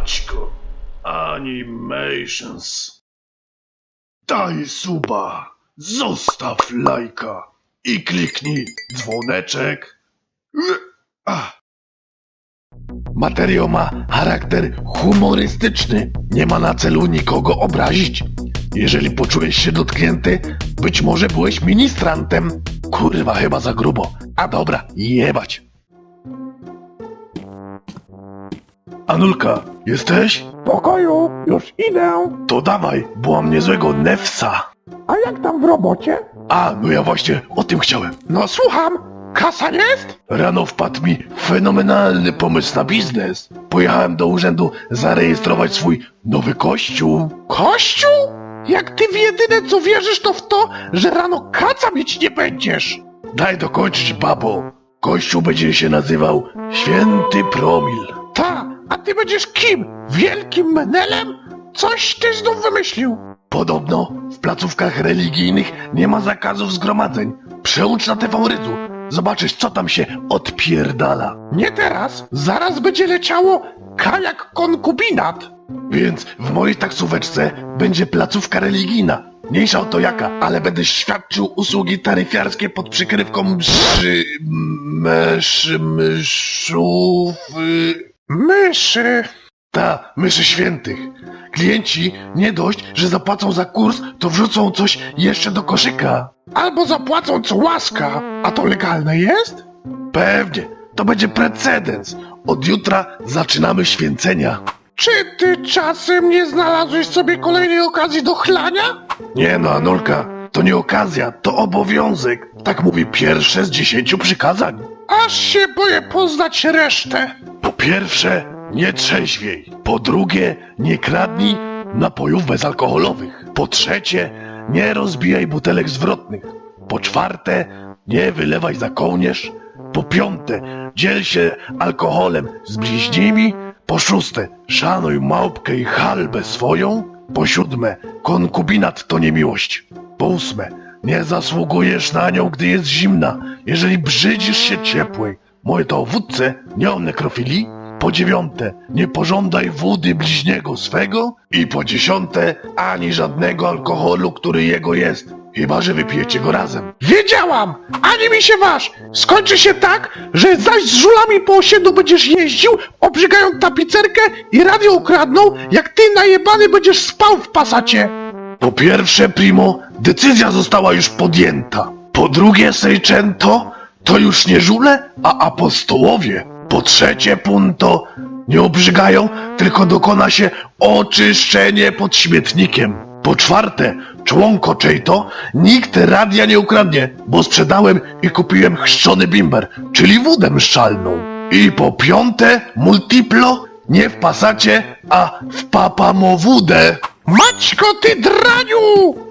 Maćko Animations. Daj suba, zostaw lajka i kliknij dzwoneczek. Ach. Materiał ma charakter humorystyczny. Nie ma na celu nikogo obrazić. Jeżeli poczułeś się dotknięty, być może byłeś ministrantem. Kurwa, chyba za grubo. A dobra, jebać. Anulka, jesteś? W pokoju, już idę. To dawaj, bo mam niezłego nefsa. A jak tam w robocie? A, no ja właśnie o tym chciałem. No słucham, kasa jest? Rano wpadł mi fenomenalny pomysł na biznes. Pojechałem do urzędu zarejestrować swój nowy kościół. Kościół? Jak ty w jedyne co wierzysz to w to, że rano kaca mieć nie będziesz. Daj dokończyć, babo. Kościół będzie się nazywał Święty Promil. Ty będziesz kim? Wielkim menelem? Coś ty znów wymyślił. Podobno w placówkach religijnych nie ma zakazów zgromadzeń. Przełącz na TV Rydzu. Zobaczysz, co tam się odpierdala. Nie teraz, zaraz będzie leciało kajak konkubinat. Więc w mojej taksóweczce będzie placówka religijna. Mniejsza o to jaka, ale będę świadczył usługi taryfiarskie pod przykrywką mszy... mesz... myszów... Myszy. Ta, myszy świętych. Klienci nie dość, że zapłacą za kurs, to wrzucą coś jeszcze do koszyka. Albo zapłacą co łaska. A to legalne jest? Pewnie, to będzie precedens. Od jutra zaczynamy święcenia. Czy ty czasem nie znalazłeś sobie kolejnej okazji do chlania? Nie no, Anulka, to nie okazja, to obowiązek. Tak mówi pierwsze z dziesięciu przykazań. Aż się boję poznać resztę. Pierwsze, nie trzeźwiej. Po drugie, nie kradnij napojów bezalkoholowych. Po trzecie, nie rozbijaj butelek zwrotnych. Po czwarte, nie wylewaj za kołnierz. Po piąte, dziel się alkoholem z bliźnimi. Po szóste, szanuj małpkę i halbę swoją. Po siódme, konkubinat to niemiłość. Po ósme, nie zasługujesz na nią, gdy jest zimna, jeżeli brzydzisz się ciepłej. Moje to o wódce, nie o nekrofilii. Po dziewiąte, nie pożądaj wody bliźniego swego. I po dziesiąte, ani żadnego alkoholu, który jego jest. Chyba, że wypijecie go razem. Wiedziałam! Ani mi się waż! Skończy się tak, że zaś z żulami po osiedlu będziesz jeździł, obrzygają tapicerkę i radio ukradną, jak ty najebany będziesz spał w pasacie! Po pierwsze, primo, decyzja została już podjęta. Po drugie, Seicento, to już nie żule, a apostołowie. Po trzecie, punto, nie obrzygają, tylko dokona się oczyszczenie pod śmietnikiem. Po czwarte, członko to, nikt radia nie ukradnie, bo sprzedałem i kupiłem chrzczony bimber, czyli wódę mszczalną. I po piąte, multiplo, nie w pasacie, a w papamowódę. Maćko ty draniu!